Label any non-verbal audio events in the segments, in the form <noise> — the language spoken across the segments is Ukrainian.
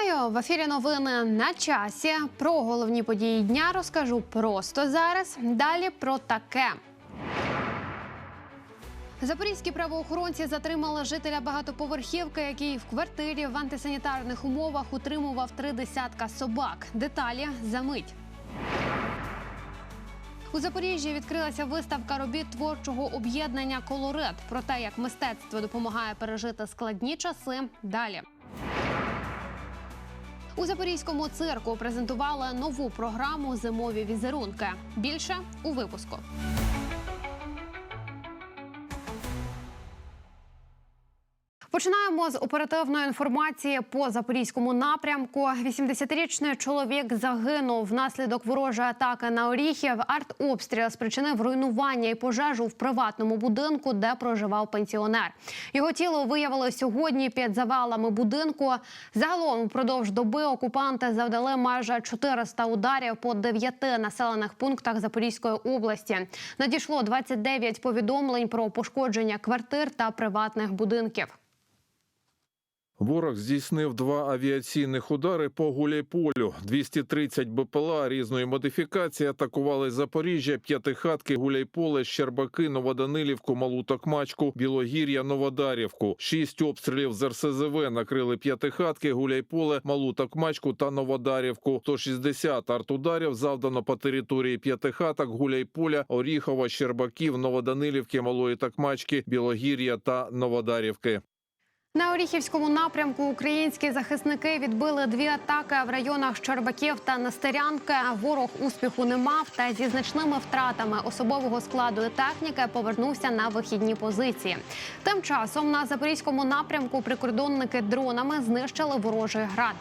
Вітаю в ефірі. Новини на часі. Про головні події дня розкажу просто зараз. Далі про таке. Запорізькі правоохоронці затримали жителя багатоповерхівки, який в квартирі в антисанітарних умовах утримував три десятка собак. Деталі за мить. У Запоріжжі відкрилася виставка робіт творчого об'єднання Колорит про те, як мистецтво допомагає пережити складні часи. Далі. У запорізькому цирку презентували нову програму Зимові візерунки. Більше у випуску. Починаємо з оперативної інформації по запорізькому напрямку. 80-річний чоловік загинув внаслідок ворожої атаки на Оріхів. Артобстріл спричинив руйнування і пожежу в приватному будинку, де проживав пенсіонер. Його тіло виявили сьогодні під завалами будинку. Загалом упродовж доби окупанти завдали майже 400 ударів по дев'яти населених пунктах Запорізької області. Надійшло 29 повідомлень про пошкодження квартир та приватних будинків. Ворог здійснив два авіаційних удари по Гуляйполю. 230 БПЛА різної модифікації атакували Запоріжжя, П'ятихатки, Гуляйполе, Щербаки, Новоданилівку, Малу Токмачку, Білогір'я, Новодарівку. Шість обстрілів з РСЗВ накрили П'ятихатки, Гуляйполе, Малу Токмачку та Новодарівку. 160 артударів завдано по території П'ятихаток, Гуляйполя, Оріхова, Щербаків, Новоданилівки, Малої Токмачки, Білогір'я та Новодарівки. На Оріхівському напрямку українські захисники відбили дві атаки в районах Щербаків та Нестерянки. Ворог успіху не мав та зі значними втратами особового складу і техніки повернувся на вихідні позиції. Тим часом на запорізькому напрямку прикордонники дронами знищили ворожий град.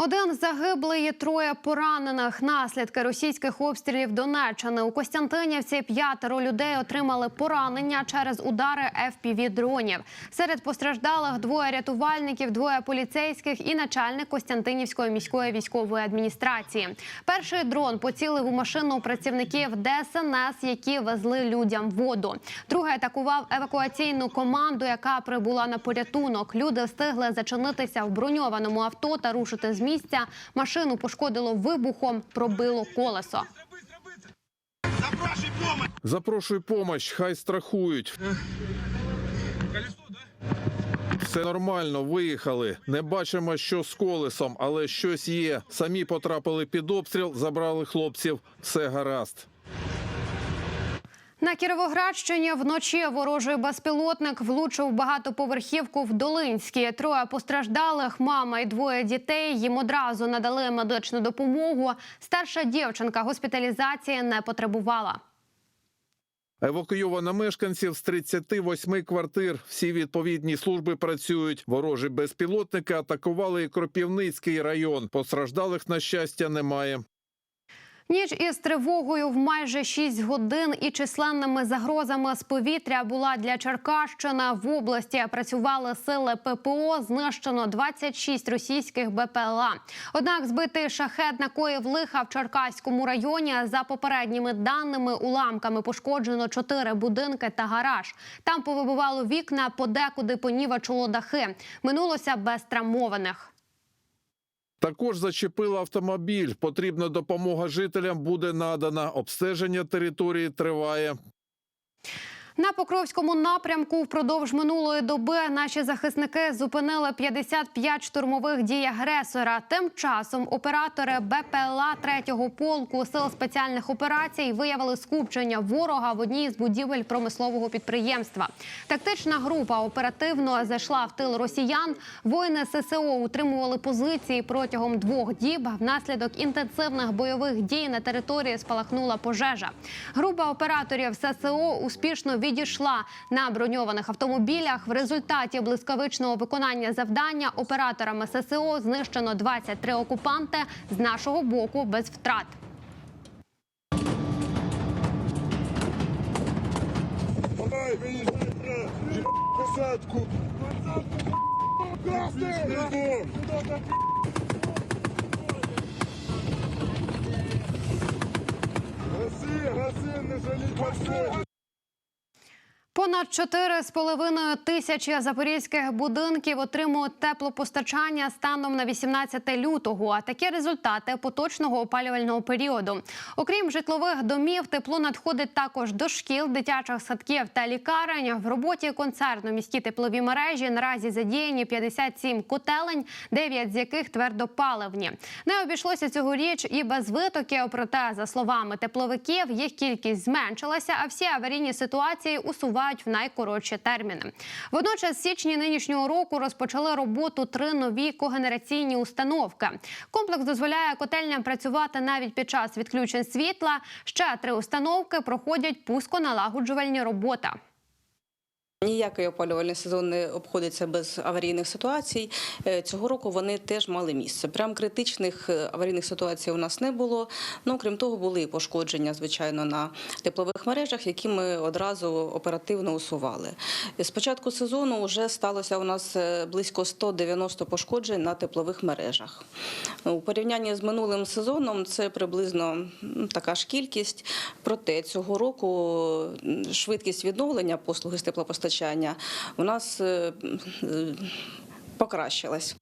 Один загиблий, троє поранених. Наслідки російських обстрілів Донеччини у Костянтинівці п'ятеро людей отримали поранення через удари fpv дронів. Серед постраждалих двоє рятувальників, двоє поліцейських і начальник Костянтинівської міської військової адміністрації. Перший дрон поцілив у машину працівників ДСНС, які везли людям воду. Другий атакував евакуаційну команду, яка прибула на порятунок. Люди встигли зачинитися в броньованому авто та рушити з місця. Машину пошкодило вибухом, пробило колесо. Запрошуй помощь, хай страхують. Все нормально, виїхали. Не бачимо, що з колесом, але щось є. Самі потрапили під обстріл, забрали хлопців. Все гаразд. На Кіровоградщині вночі ворожий безпілотник влучив багатоповерхівку в Долинській. Троє постраждалих, мама і двоє дітей. Їм одразу надали медичну допомогу. Старша дівчинка госпіталізації не потребувала. Евакуйовано мешканців з 38 квартир. Всі відповідні служби працюють. Ворожі безпілотники атакували і Кропівницький район. Постраждалих, на щастя, немає. Ніч із тривогою в майже 6 годин і численними загрозами з повітря була для Черкащини. В області працювали сили ППО. Знищено 26 російських БПЛА. Однак збитий шахет накоїв лиха в Черкаському районі. За попередніми даними, уламками пошкоджено 4 будинки та гараж. Там повибивало вікна, подекуди понівечило дахи. Минулося без травмованих. Також зачепила автомобіль. Потрібна допомога жителям буде надана. Обстеження території триває. На Покровському напрямку впродовж минулої доби наші захисники зупинили 55 штурмових дій агресора. Тим часом оператори БПЛА 3-го полку сил спеціальних операцій виявили скупчення ворога в одній з будівель промислового підприємства. Тактична група оперативно зайшла в тил росіян. Воїни ССО утримували позиції протягом двох діб. Внаслідок інтенсивних бойових дій на території спалахнула пожежа. Група операторів ССО успішно відійшла на броньованих автомобілях. В результаті блискавичного виконання завдання операторами ССО знищено 23 окупанти з нашого боку без втрат. Посадку! Красный! Магазин не жаліть машини. Понад 4,5 тисячі запорізьких будинків отримують теплопостачання станом на 18 лютого. А такі результати поточного опалювального періоду. Окрім житлових домів, тепло надходить також до шкіл, дитячих садків та лікарень. В роботі концерну міські теплові мережі наразі задіяні 57 котелень, 9 з яких твердопаливні. Не обійшлося цьогоріч і без витоків. Проте, за словами тепловиків, їх кількість зменшилася, а всі аварійні ситуації усувають в найкоротші терміни. Водночас, з січні нинішнього року розпочали роботу три нові когенераційні установки. Комплекс дозволяє котельням працювати навіть під час відключень світла. Ще три установки проходять пусконалагоджувальні роботи. Ніякий опалювальний сезон не обходиться без аварійних ситуацій. Е, Цього року вони теж мали місце. Прям критичних е, аварійних ситуацій у нас не було. Ну крім того, були пошкодження, звичайно, на теплових мережах, які ми одразу оперативно усували. З початку сезону вже сталося у нас е, близько 190 пошкоджень на теплових мережах. У порівнянні з минулим сезоном це приблизно така ж кількість. Проте цього року швидкість відновлення послуги з теплопостачання у нас е, покращилась.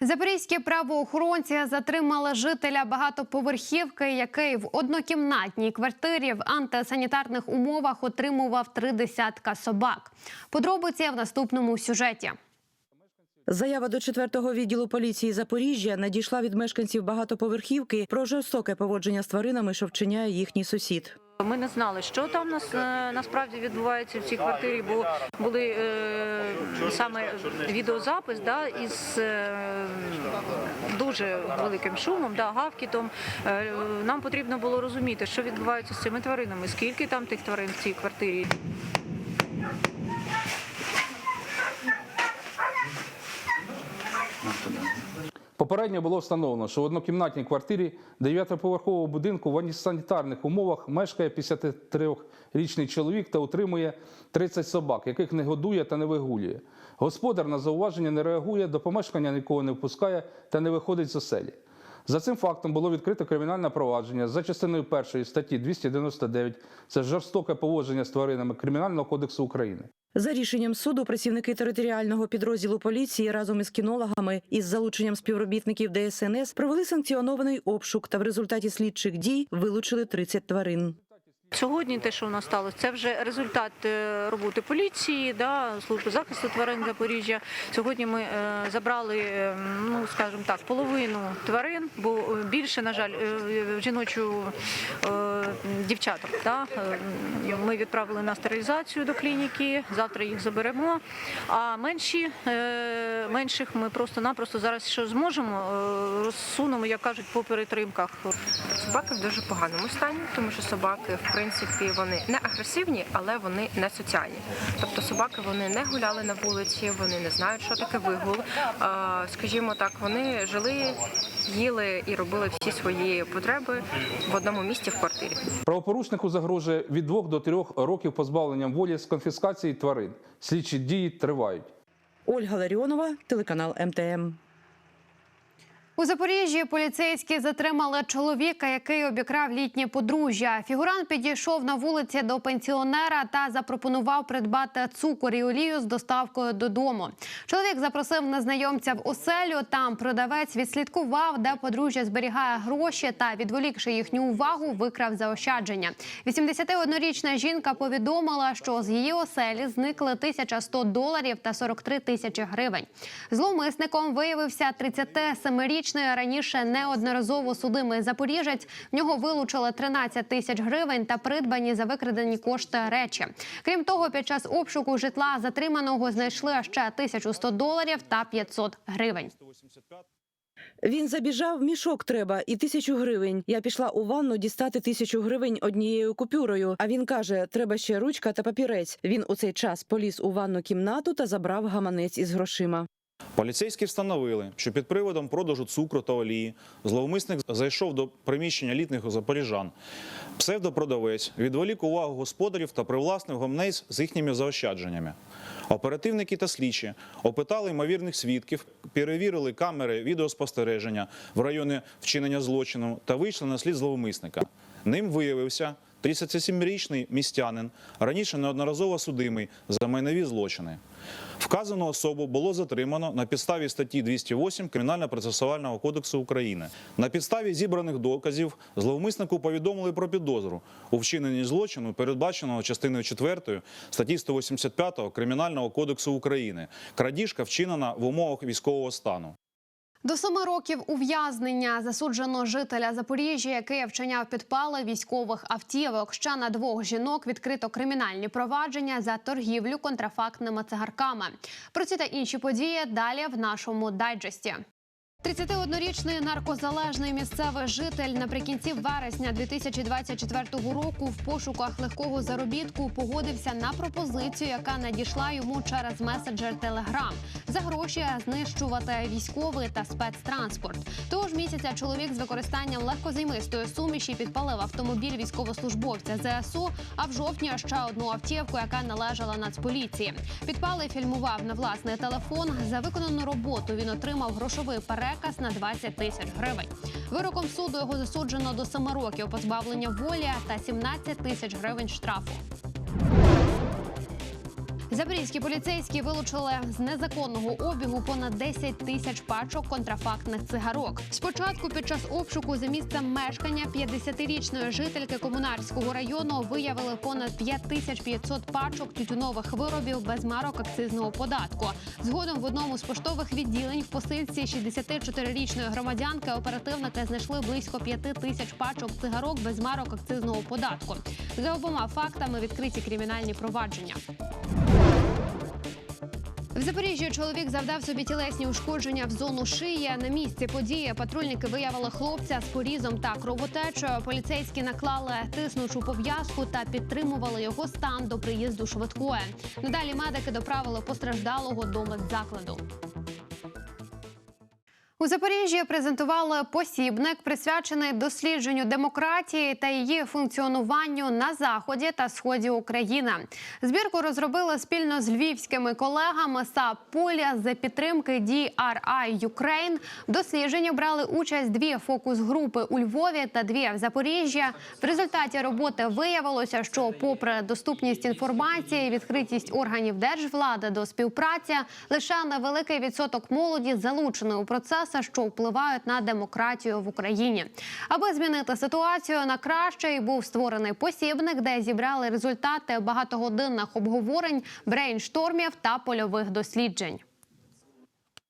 Запорізькі правоохоронці затримали жителя багатоповерхівки, який в однокімнатній квартирі в антисанітарних умовах отримував три десятка собак. Подробиці в наступному сюжеті. Заява до 4-го відділу поліції Запоріжжя надійшла від мешканців багатоповерхівки про жорстоке поводження з тваринами, що вчиняє їхній сусід. Ми не знали, що там нас е, насправді відбувається в цій квартирі, бо були е, саме відеозапис да, із е, дуже великим шумом, да, гавкітом. Е, нам потрібно було розуміти, що відбувається з цими тваринами, скільки там тих тварин в цій квартирі. Попередньо було встановлено, що в однокімнатній квартирі 9-поверхового будинку в антисанітарних умовах мешкає 53-річний чоловік та утримує 30 собак, яких не годує та не вигулює. Господар на зауваження не реагує, до помешкання нікого не впускає та не виходить з оселі. За цим фактом було відкрито кримінальне провадження за частиною першої статті 299 – це жорстоке поводження з тваринами Кримінального кодексу України. За рішенням суду працівники територіального підрозділу поліції разом із кінологами із залученням співробітників ДСНС провели санкціонований обшук та в результаті слідчих дій вилучили 30 тварин. Сьогодні те, що у нас сталося, це вже результат е, роботи поліції, да, служби захисту тварин Запоріжжя. Сьогодні ми е, забрали, е, ну скажімо так, половину тварин, бо більше, на жаль, жіночу дівчаток. Да, ми відправили на стерилізацію до клініки. Завтра їх заберемо. А менші менших ми просто-напросто зараз що зможемо, розсунемо, як кажуть, по перетримках. Собаки в дуже поганому стані, тому що собаки, в принципі, вони не агресивні, але вони не соціальні. Тобто собаки вони не гуляли на вулиці, вони не знають, що таке вигул. Скажімо так, вони жили, їли і робили всі свої потреби в одному місці в квартирі. Правопорушнику загрожує від 2 до 3 років позбавленням волі з конфіскації тварин. Слідчі дії тривають. Ольга Ларіонова, телеканал МТМ. У Запоріжжі поліцейські затримали чоловіка, який обікрав літнє подружжя. Фігурант підійшов на вулиці до пенсіонера та запропонував придбати цукор і олію з доставкою додому. Чоловік запросив незнайомця в оселю. Там продавець відслідкував, де подружжя зберігає гроші та, відволікши їхню увагу, викрав заощадження. 81-річна жінка повідомила, що з її оселі зникли 1100 доларів та 43 тисячі гривень. Зловмисником виявився 37-річний раніше неодноразово судимий запоріжець. В нього вилучили 13 тисяч гривень та придбані за викрадені кошти речі. Крім того, під час обшуку житла затриманого знайшли ще 1100 доларів та 500 гривень. Він забіжав, мішок треба і тисячу гривень. Я пішла у ванну дістати тисячу гривень однією купюрою. А він каже: треба ще ручка та папірець. Він у цей час поліз у ванну кімнату та забрав гаманець із грошима. Поліцейські встановили, що під приводом продажу цукру та олії зловмисник зайшов до приміщення літніх запоріжан. Псевдопродавець відволік увагу господарів та привласнив гамнець з їхніми заощадженнями. Оперативники та слідчі опитали ймовірних свідків, перевірили камери відеоспостереження в районі вчинення злочину та вийшли на слід зловмисника. Ним виявився 37-річний містянин, раніше неодноразово судимий за майнові злочини. Вказану особу було затримано на підставі статті 208 Кримінально-процесуального кодексу України. На підставі зібраних доказів зловмиснику повідомили про підозру у вчиненні злочину, передбаченого частиною 4 статті 185 Кримінального кодексу України. Крадіжка вчинена в умовах військового стану. До семи років ув'язнення засуджено жителя Запоріжжя, який вчиняв підпали військових автівок. Ще на двох жінок відкрито кримінальні провадження за торгівлю контрафактними цигарками. Про ці та інші події далі в нашому дайджесті. 31-річний наркозалежний місцевий житель наприкінці вересня 2024 року в пошуках легкого заробітку погодився на пропозицію, яка надійшла йому через меседжер Telegram. за гроші знищувати військовий та спецтранспорт. Того ж місяця чоловік з використанням легкозаймистої суміші підпалив автомобіль військовослужбовця ЗСУ. А в жовтні ще одну автівку, яка належала Нацполіції. Підпали фільмував на власний телефон. За виконану роботу він отримав грошовий переказ на 20 тисяч гривень. Вироком суду його засуджено до 7 років позбавлення волі та 17 тисяч гривень штрафу. Запорізькі поліцейські вилучили з незаконного обігу понад 10 тисяч пачок контрафактних цигарок. Спочатку під час обшуку за місцем мешкання 50-річної жительки комунарського району виявили понад 5500 пачок тютюнових виробів без марок акцизного податку. Згодом в одному з поштових відділень в посильці 64-річної громадянки оперативники знайшли близько 5 тисяч пачок цигарок без марок акцизного податку. За обома фактами відкриті кримінальні провадження. В Запоріжжі чоловік завдав собі тілесні ушкодження в зону шиї. На місці події патрульники виявили хлопця з порізом та кровотечею. Поліцейські наклали тиснучу пов'язку та підтримували його стан до приїзду швидкої. Надалі медики доправили постраждалого до медзакладу. У Запоріжжі презентували посібник, присвячений дослідженню демократії та її функціонуванню на заході та сході України. Збірку розробили спільно з львівськими колегами САП Поля за підтримки DRI Ukraine. В дослідженні брали участь дві фокус-групи у Львові та дві в Запоріжжі. В результаті роботи виявилося, що, попри доступність інформації, відкритість органів держвлади до співпраці, лише невеликий відсоток молоді залучений у процеси, що впливають на демократію в Україні. Аби змінити ситуацію на краще, був створений посібник, де зібрали результати багатогодинних обговорень, брейнштормів та польових досліджень.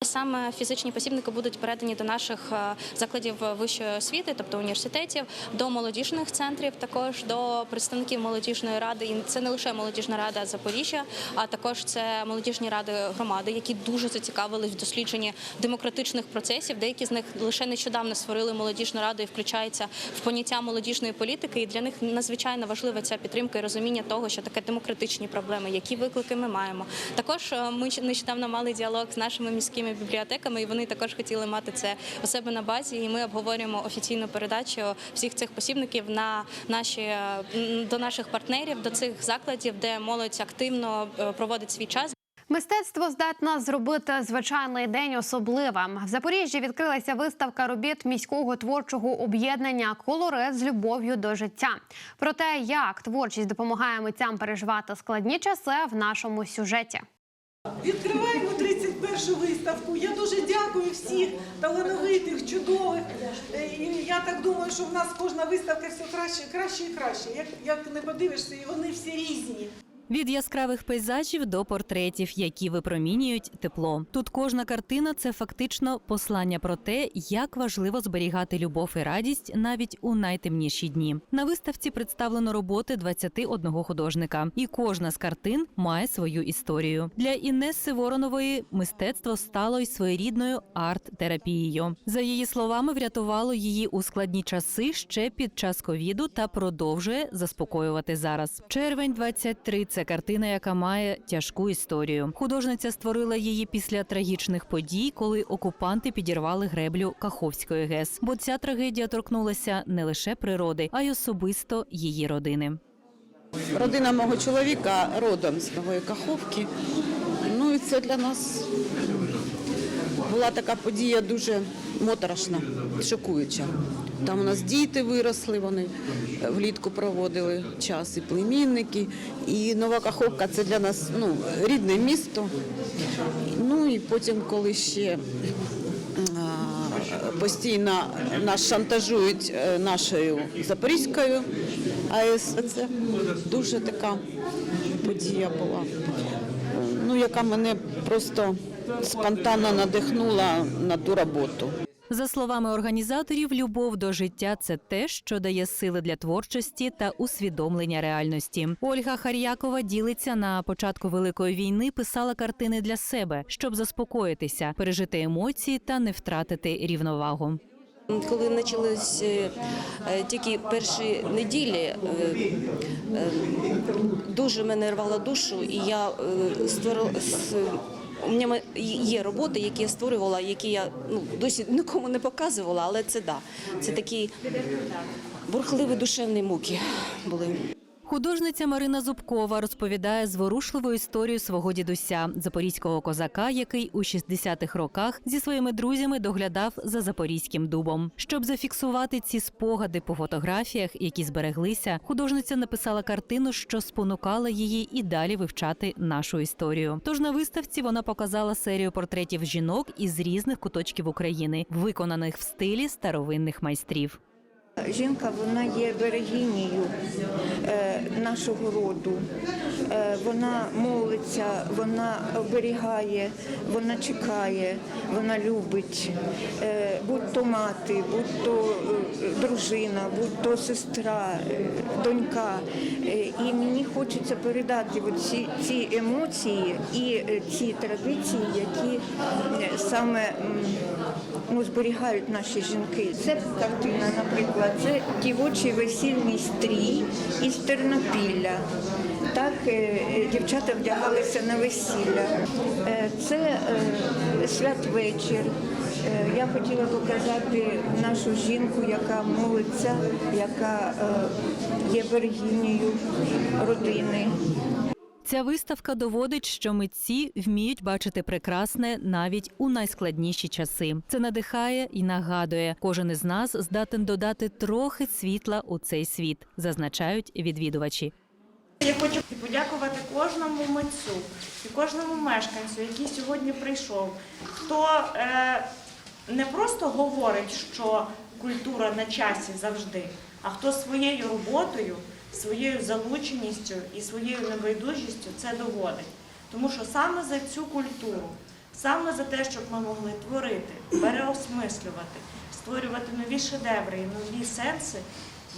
Саме фізичні посібники будуть передані до наших е, закладів вищої освіти, тобто університетів, до молодіжних центрів, також до представників молодіжної ради. І це не лише молодіжна рада Запоріжжя, а також це молодіжні ради громади, які дуже зацікавились в дослідженні демократичних процесів. Деякі з них лише нещодавно створили молодіжну раду і включаються в поняття молодіжної політики. І для них надзвичайно важлива ця підтримка і розуміння того, що таке демократичні проблеми, які виклики ми маємо. Також е, ми нещодавно мали діалог з нашими міськими бібліотеками, і вони також хотіли мати це у себе на базі. І ми обговорюємо офіційну передачу всіх цих посібників на наші до наших партнерів, до цих закладів, де молодь активно е, проводить свій час. Мистецтво здатне зробити звичайний день особливим. В Запоріжжі відкрилася виставка робіт міського творчого об'єднання Колорит з любов'ю до життя. Про те, як творчість допомагає митцям переживати складні часи в нашому сюжеті. Відкриваємо 31-шу виставку. Я дуже дякую всіх талановитих, чудових. Е, І я так думаю, що в нас кожна виставка все краще, краще і краще. Як, як не подивишся, і вони всі різні. Від яскравих пейзажів до портретів, які випромінюють тепло. Тут кожна картина це фактично послання про те, як важливо зберігати любов і радість навіть у найтемніші дні. На виставці представлено роботи 21 художника, і кожна з картин має свою історію. Для Інеси Воронової мистецтво стало й своєрідною арт-терапією. За її словами, врятувало її у складні часи ще під час ковіду та продовжує заспокоювати зараз. Червень 23 – це картина, яка має тяжку історію. Художниця створила її після трагічних подій, коли окупанти підірвали греблю Каховської ГЕС. Бо ця трагедія торкнулася не лише природи, а й особисто її родини. Родина мого чоловіка родом з Нової Каховки. Ну і це для нас була така подія дуже моторошна, шокуюча. Там у нас діти виросли, вони е, влітку проводили час і племінники. І Нова Каховка це для нас ну, рідне місто. Ну і потім, коли ще а, постійно нас шантажують е, нашою Запорізькою АЕС, це дуже така подія була, е, ну, яка мене просто спонтанно надихнула на ту роботу. За словами організаторів, любов до життя це те, що дає сили для творчості та усвідомлення реальності. Ольга Хар'якова ділиться на початку великої війни, писала картини для себе, щоб заспокоїтися, пережити емоції та не втратити рівновагу. Коли почались е, е, тільки перші неділі, е, дуже мене рвало душу, і я створила у мене є роботи, які я створювала, які я ну досі нікому не показувала, але це да. Це такі бурхливі душевні муки були. Художниця Марина Зубкова розповідає зворушливу історію свого дідуся, запорізького козака, який у 60-х роках зі своїми друзями доглядав за запорізьким дубом. Щоб зафіксувати ці спогади по фотографіях, які збереглися, художниця написала картину, що спонукала її і далі вивчати нашу історію. Тож на виставці вона показала серію портретів жінок із різних куточків України, виконаних в стилі старовинних майстрів. Жінка вона є берегинею е, нашого роду. Е, вона молиться, вона оберігає, вона чекає, вона любить. Е, будь то мати, будь то дружина, будь то сестра, донька. І мені хочеться передати ці, ці емоції і ці традиції, які саме ну, зберігають наші жінки. Це картина, наприклад, це дівочий весільний стрій із Тернопілля. Так е, е, дівчата вдягалися на весілля. Е, Це святвечір. Я хотіла показати нашу жінку, яка молиться, яка є берегинею родини. Ця виставка доводить, що митці вміють бачити прекрасне навіть у найскладніші часи. Це надихає і нагадує, кожен із нас здатен додати трохи світла у цей світ, зазначають відвідувачі. Я хочу подякувати кожному митцю і кожному мешканцю, який сьогодні прийшов, хто е, не просто говорить, що культура на часі завжди, а хто своєю роботою, своєю залученістю і своєю небайдужістю це доводить. Тому що саме за цю культуру, саме за те, щоб ми могли творити, переосмислювати, створювати нові шедеври і нові сенси,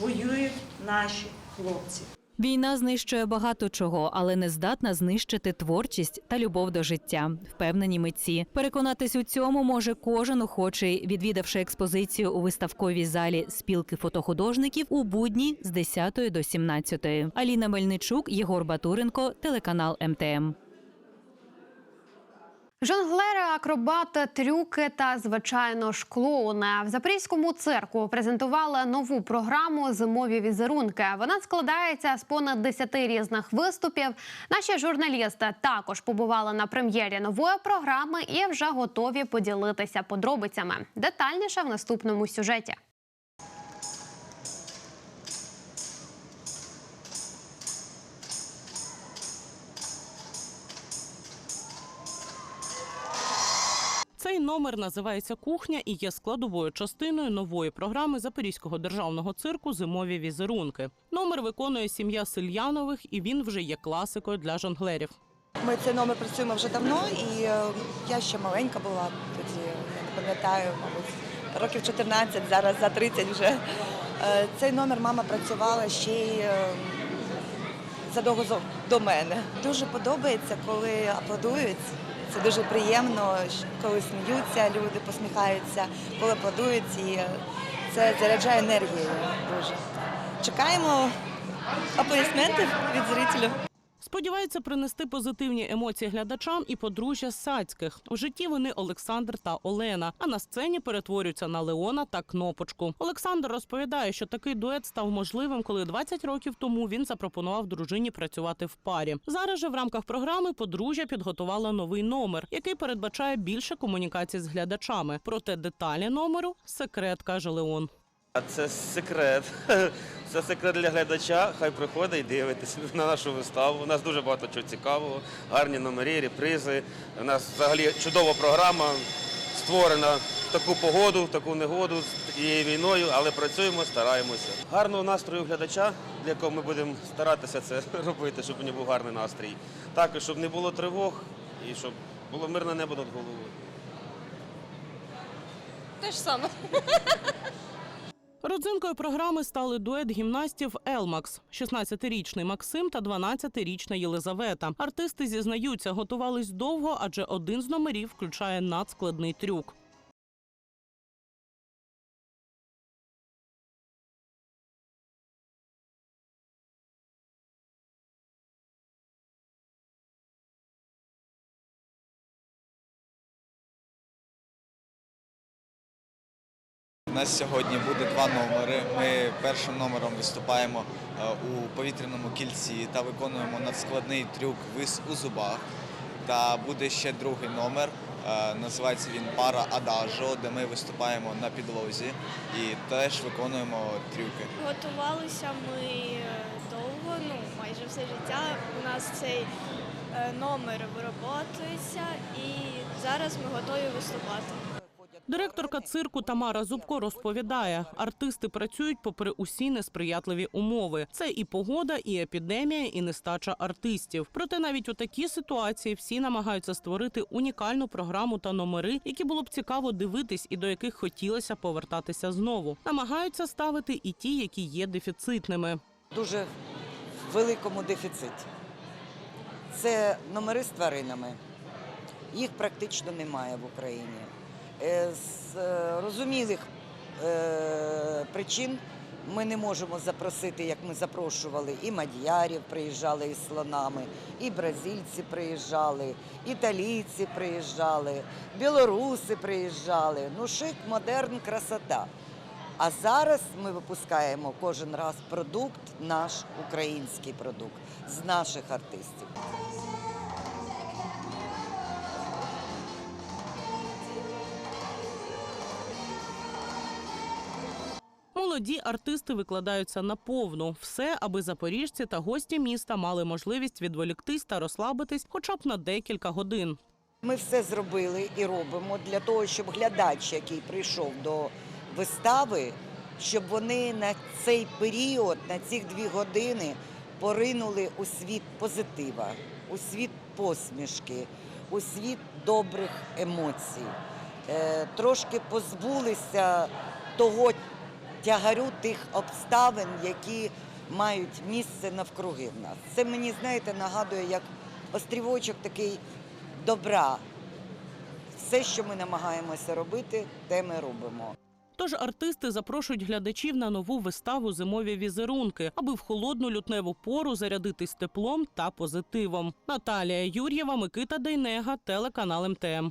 воюють наші хлопці. Війна знищує багато чого, але не здатна знищити творчість та любов до життя. Впевнені митці. Переконатись у цьому може кожен охочий, відвідавши експозицію у виставковій залі спілки фотохудожників у будні з 10 до 17. Аліна Мельничук, Єгор Батуренко, телеканал МТМ. Жонглери, акробати, трюки та звичайно ж клоуни. в Запорізькому цирку презентували нову програму Зимові візерунки. Вона складається з понад 10 різних виступів. Наші журналісти також побували на прем'єрі нової програми і вже готові поділитися подробицями. Детальніше в наступному сюжеті. Цей номер називається Кухня і є складовою частиною нової програми Запорізького державного цирку Зимові візерунки. Номер виконує сім'я Сильянових, і він вже є класикою для жонглерів. Ми цей номер працюємо вже давно, і е, я ще маленька була тоді, я не пам'ятаю, мабуть, років 14, зараз за 30 вже. Е, Цей номер мама працювала ще й е, задовго до мене. Дуже подобається, коли аплодують. Це дуже приємно, коли сміються, люди посміхаються, коли аплодують, і це заряджає енергією дуже. Чекаємо аплодисментів від зрителів. Сподівається принести позитивні емоції глядачам і подружжя Сацьких. У житті вони Олександр та Олена, а на сцені перетворюються на Леона та Кнопочку. Олександр розповідає, що такий дует став можливим, коли 20 років тому він запропонував дружині працювати в парі. Зараз же в рамках програми подружжя підготувало новий номер, який передбачає більше комунікацій з глядачами. Проте деталі номеру секрет, каже Леон. Це секрет. <laughs> Це секрет для глядача. Хай приходить і дивитися на нашу виставу. У нас дуже багато чого цікавого, гарні номери, репризи. У нас взагалі чудова програма створена в таку погоду, в таку негоду з тією війною, але працюємо, стараємося. Гарного настрою глядача, для якого ми будемо старатися це <laughs> робити, щоб у нього був гарний настрій. Також, щоб не було тривог і щоб було мирне небо над головою. Те ж саме. <laughs> Родзинкою програми стали дует гімнастів Елмакс, 16-річний Максим та 12-річна Єлизавета. Артисти зізнаються, готувались довго, адже один з номерів включає надскладний трюк. Нас сьогодні буде два номери. Ми першим номером виступаємо е, у повітряному кільці та виконуємо надскладний трюк вис у зубах. Та буде ще другий номер. е, Називається він Пара Адажо, де ми виступаємо на підлозі і теж виконуємо трюки. Готувалися ми е, довго, ну майже все життя. У нас цей номер вироботується і зараз ми готові виступати. Директорка цирку Тамара Зубко розповідає, артисти працюють попри усі несприятливі умови. Це і погода, і епідемія, і нестача артистів. Проте навіть у такій ситуації всі намагаються створити унікальну програму та номери, які було б цікаво дивитись і до яких хотілося повертатися знову. Намагаються ставити і ті, які є дефіцитними. дуже в великому дефіциті. Це номери з тваринами. Їх практично немає в Україні. Е, З е, розумілих е, причин ми не можемо запросити, як ми запрошували, і мадьярів приїжджали із слонами, і бразильці приїжджали, італійці приїжджали, білоруси приїжджали. Ну, шик, модерн, красота. А зараз ми випускаємо кожен раз продукт, наш український продукт з наших артистів. Молоді артисти викладаються наповну. Все, аби запоріжці та гості міста мали можливість відволіктись та розслабитись хоча б на декілька годин. Ми все зробили і робимо для того, щоб глядач, який прийшов до вистави, щоб вони на цей період, на ці дві години поринули у світ позитива, у світ посмішки, у світ добрих емоцій, Е, трошки позбулися того тягарю тих обставин, які мають місце навкруги в нас. Це мені, знаєте, нагадує як острівочок такий добра. Все, що ми намагаємося робити, те ми робимо. Тож артисти запрошують глядачів на нову виставу Зимові візерунки, аби в холодну лютневу пору зарядитись теплом та позитивом. Наталія Юр'єва, Микита Дейнега, телеканал МТМ.